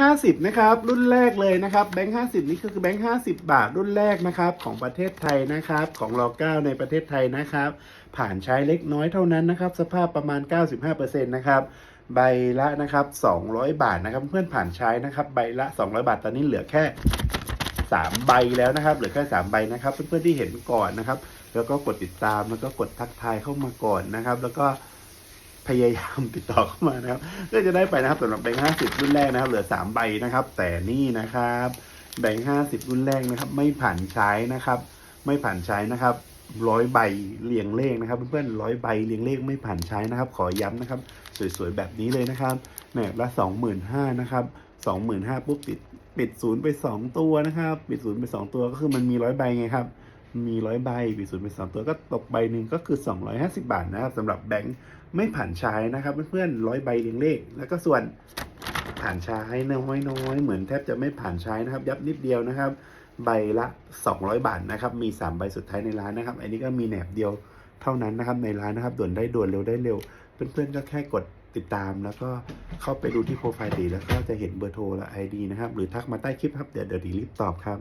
ห้าสิบนะครับ รุ่นแรกเลยนะครับแบงค์ห้าสิบนี่คือแบงค์ห้าสิบบาทรุ่นแรกนะครับของประเทศไทยนะครับ ของรอเก้าในประเทศไทยนะครับ ผ่านใช้เล็กน้อยเท่านั้นนะครับ สภาพประมาณ 95%นะครับใบละนะครับ 200 บาทนะครับ เพื่อนผ่านใช้นะครับ ใบละ 200 บาทตอนนี้เหลือแค่ 3 ใบแล้วนะครับเหลือแค่ 3 ใบนะครับเพื่อนๆที่เห็นก่อนนะครับ แล้วก็กดติดตามแล้วก็กดทักทายเข้ามาก่อนนะครับ แล้วก็ พยายามติดต่อเข้ามานะครับก็จะได้ไปนะครับสำหรับแบงค์ห้าสิบรุ่นแรกนะครับ เหลือสามใบนะครับ แต่นี่นะครับแบงค์ห้าสิบรุ่นแรกนะครับ ไม่ผ่านใช้นะครับ ไม่ผ่านใช้นะครับร้อยใบเรียงเลขนะครับ เพื่อนๆร้อยใบเรียงเลขไม่ผ่านใช้นะครับ ขอย้ำนะครับ สวยๆแบบนี้เลยนะครับแหนบละสองหมื่นห้านะครับสองหมื่นห้าปุ๊บติดปิดศูนย์ไปสองตัวนะครับ ปิดศูนย์ไปสองตัวก็คือมันมีร้อยใบไงครับ มีร้อยใบปิดศูนย์ไปสองตัวก็ตกใบหนึ่งก็คือ 250 บาทนะครับสำหรับแบงค์ไม่ผ่านใช้นะครับเพื่อนๆร้อยใบเรียงเลข แล้วก็ส่วนผ่านใช้น้อยน้อยๆเหมือนแทบจะไม่ผ่านใช้นะครับ ยับนิดเดียวนะครับ ใบละ 200 บาทนะครับมี 3 ใบสุดท้ายในร้านนะครับ อันนี้ก็มีแหนบเดียวเท่านั้นนะครับในร้านนะครับด่วนได้ด่วนเร็วได้เร็ว เพื่อนๆก็แค่กดติดตามแล้วก็เข้าไปดูที่โปรไฟล์ตีแล้วก็จะเห็นเบอร์โทรและ ID นะครับ หรือทักมาใต้คลิปครับ เดี๋ยวเดี๋ยวดีรีบตอบครับ